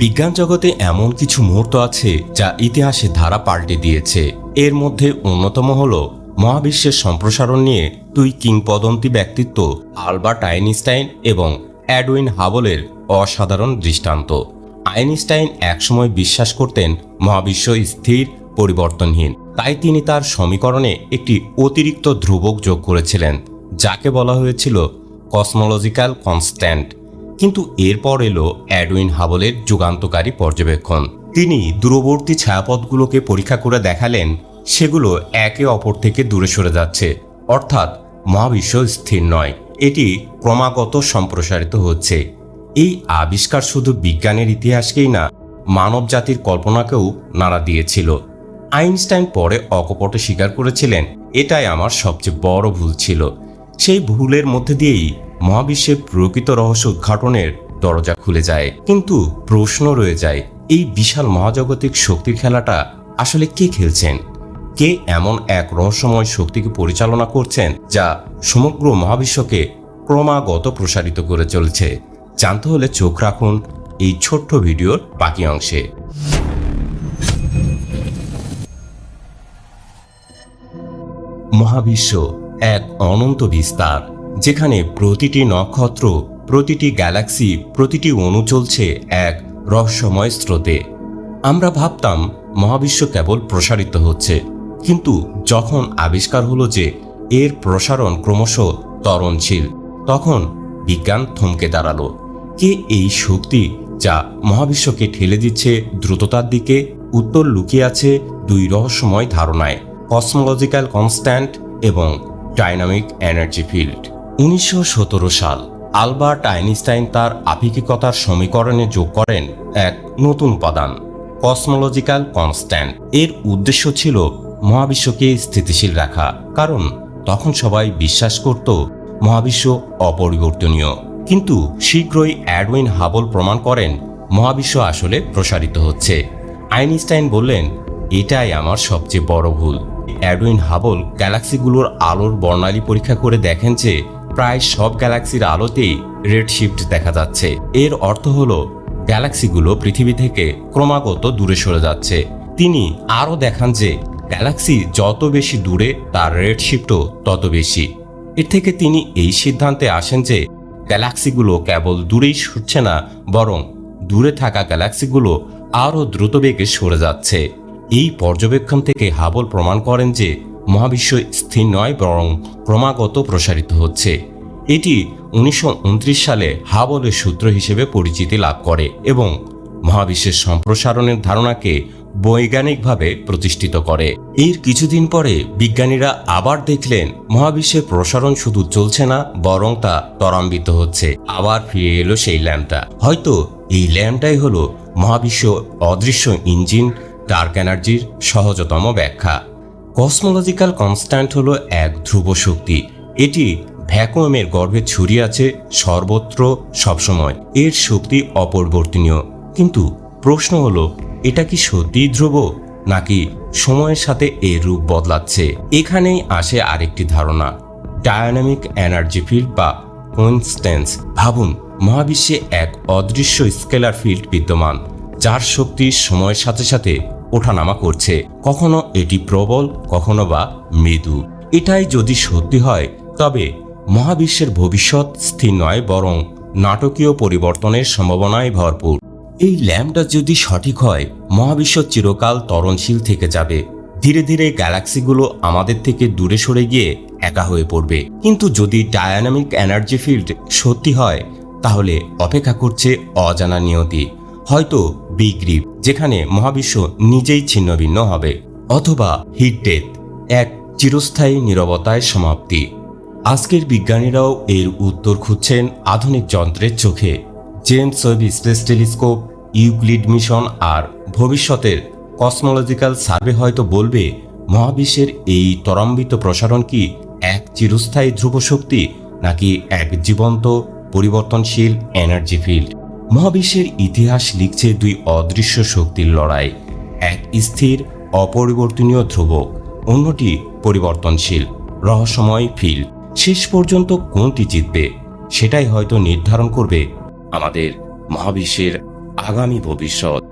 বিজ্ঞান জগতে এমন কিছু মুহূর্ত আছে যা ইতিহাসে ধারা পাল্টে দিয়েছে। এর মধ্যে অন্যতম হল মহাবিশ্বের সম্প্রসারণ নিয়ে দুই কিংবদন্তি ব্যক্তিত্ব আলবার্ট আইনস্টাইন এবং অ্যাডউইন হাবলের অসাধারণ দৃষ্টান্ত। আইনস্টাইন একসময় বিশ্বাস করতেন মহাবিশ্ব স্থির, পরিবর্তনহীন। তাই তিনি তার সমীকরণে একটি অতিরিক্ত ধ্রুবক যোগ করেছিলেন, যাকে বলা হয়েছিল কসমোলজিক্যাল কনস্ট্যান্ট কিন্তু এরপর এলো অ্যাডউইন হাবলের যুগান্তকারী পর্যবেক্ষণ। তিনি দূরবর্তী ছায়াপথগুলোকে পরীক্ষা করে দেখালেন, সেগুলো একে অপর থেকে দূরে সরে যাচ্ছে। অর্থাৎ মহাবিশ্ব স্থির নয়, এটি ক্রমাগত সম্প্রসারিত হচ্ছে। এই আবিষ্কার শুধু বিজ্ঞানের ইতিহাসকেই না মানব জাতির কল্পনাকেও নাড়া দিয়েছিল। আইনস্টাইন পরে অকপটে স্বীকার করেছিলেন, এটাই আমার সবচেয়ে বড় ভুল ছিল। সেই ভুলের মধ্যে দিয়েই মহাবিশ্বের প্রকৃত রহস্য উদ্ঘাটনের দরজা খুলে যায়। কিন্তু প্রশ্ন রয়ে যায়, এই বিশাল মহাজাগতিক শক্তির খেলাটা আসলে কে খেলছেন? কে এমন এক রহস্যময় শক্তিকে পরিচালনা করছেন যা সমগ্র মহাবিশ্বকে ক্রমাগত প্রসারিত করে চলছে? জানতে হলে চোখ রাখুন এই ছোট্ট ভিডিওর বাকি অংশে। মহাবিশ্ব এক অনন্ত বিস্তার। যেখানে প্রতিটি নক্ষত্র, প্রতিটি গ্যালাক্সি, প্রতিটি অণু চলছে এক রহস্যময় স্রোতে। আমরা ভাবতাম, মহাবিশ্ব কেবল প্রসারিত হচ্ছে। কিন্তু যখন আবিষ্কার হলো যে এর প্রসারণ ক্রমশ ত্বরণশীল, তখন বিজ্ঞান থমকে দাঁড়াল। কে এই শক্তি যা মহাবিশ্বকে ঠেলে দিচ্ছে দ্রুততার দিকে, উত্তর লুকিয়ে আছে দুই রহস্যময় ধারণায়, কসমোলজিক্যাল কনস্ট্যান্ট এবং ডাইনামিক এনার্জি ফিল্ড। উনিশশো সতেরো সাল আলবার্ট আইনস্টাইন তার আপেক্ষিকতার সমীকরণে যোগ করেন এক নতুন উপাদান, কসমোলজিক্যাল কনস্ট্যান্ট। এর উদ্দেশ্য ছিল মহাবিশ্বকে স্থিতিশীল রাখা, কারণ তখন সবাই বিশ্বাস করত মহাবিশ্ব অপরিবর্তনীয়। কিন্তু শীঘ্রই অ্যাডউইন হাবল প্রমাণ করেন মহাবিশ্ব আসলে প্রসারিত হচ্ছে। আইনস্টাইন বললেন, এটাই আমার সবচেয়ে বড় ভুল। অ্যাডউইন হাবল গ্যালাক্সিগুলোর আলোর বর্ণালী পরীক্ষা করে দেখেন যে প্রায় সব গ্যালাক্সির আলোতেই রেড শিফট দেখা যাচ্ছে। এর অর্থ হলো, গ্যালাক্সিগুলো পৃথিবী থেকে ক্রমাগত দূরে সরে যাচ্ছে। তিনি আরও দেখান যে, গ্যালাক্সি যত বেশি দূরে, তার রেড শিফটও তত বেশি। এর থেকে তিনি এই সিদ্ধান্তে আসেন যে, গ্যালাক্সিগুলো কেবল দূরেই সরছে না, বরং দূরে থাকা গ্যালাক্সিগুলো আরও দ্রুত বেগে সরে যাচ্ছে। এই পর্যবেক্ষণ থেকে হাবল প্রমাণ করেন যে মহাবিশ্ব স্থির নয়, বরং ক্রমাগত প্রসারিত হচ্ছে। এটি উনিশশো উনত্রিশ সালে হাবলের সূত্র হিসেবে পরিচিতি লাভ করে এবং মহাবিশ্বের সম্প্রসারণের ধারণাকে বৈজ্ঞানিকভাবে প্রতিষ্ঠিত করে। এর কিছুদিন পরে বিজ্ঞানীরা আবার দেখলেন, মহাবিশ্বের প্রসারণ শুধু চলছে না, বরং তা ত্বরান্বিত হচ্ছে। আবার ফিরে এলো সেই ল্যাম্পটা। হয়তো এই ল্যাম্পটাই হলো মহাবিশ্ব অদৃশ্য ইঞ্জিন, ডার্ক এনার্জির সহজতম ব্যাখ্যা। কসমোলজিক্যাল কনস্ট্যান্ট হলো এক ধ্রুব শক্তি। এটি ভ্যাকুয়ামের গর্ভে ছড়িয়ে আছে সর্বত্র সবসময়। এর শক্তি অপরিবর্তনীয়। কিন্তু প্রশ্ন হলো, এটা কি সত্যিই ধ্রুব, নাকি সময়ের সাথে এর রূপ বদলাচ্ছে? এখানেই আসে আরেকটি ধারণা। ডায়নামিক এনার্জি ফিল্ড বা কনস্ট্যান্স ভাবুন, মহাবিশ্বে এক অদৃশ্য স্কেলার ফিল্ড বিদ্যমান, যার শক্তি সময়ের সাথে সাথে ওঠানামা করছে। কখনো এটি প্রবল, কখনো বা মৃদু। এটাই যদি সত্যি হয়, তবে মহাবিশ্বের ভবিষ্যৎ স্থির নয়, বরং নাটকীয় পরিবর্তনের সম্ভাবনায় ভরপুর। এই ল্যাম্পটা যদি সঠিক হয়, মহাবিশ্ব চিরকাল ত্বরণশীল থেকে যাবে। ধীরে ধীরে গ্যালাক্সিগুলো আমাদের থেকে দূরে সরে গিয়ে একা হয়ে পড়বে। কিন্তু যদি ডায়নামিক এনার্জি ফিল্ড সত্যি হয়, তাহলে অপেক্ষা করছে অজানা নিয়তি। হয়তো বিগ রিপ যেখানে মহাবিশ্ব নিজেই ছিন্নভিন্ন হবে, অথবা হিট ডেথ এক চিরস্থায়ী নিরবতায় সমাপ্তি। আজকের বিজ্ঞানীরাও এর উত্তর খুঁজছেন আধুনিক যন্ত্রের চোখে। James Webb space telescope, Euclid mission আর ভবিষ্যতের কসমোলজিক্যাল সার্ভে হয়তো বলবে, মহাবিশ্বের এই ত্বরান্বিত প্রসারণ কি এক চিরস্থায়ী ধ্রুব শক্তি নাকি এক জীবন্ত, পরিবর্তনশীল এনার্জি ফিল্ড মহাবিশ্বের ইতিহাস লিখছে দুই অদৃশ্য শক্তির লড়াই। এক স্থির, অপরিবর্তনীয় ধ্রুবক, অন্যটি পরিবর্তনশীল, রহস্যময় ফিল শেষ পর্যন্ত কোনটি জিতবে, সেটাই হয়তো নির্ধারণ করবে আমাদের মহাবিশ্বের আগামী ভবিষ্যৎ।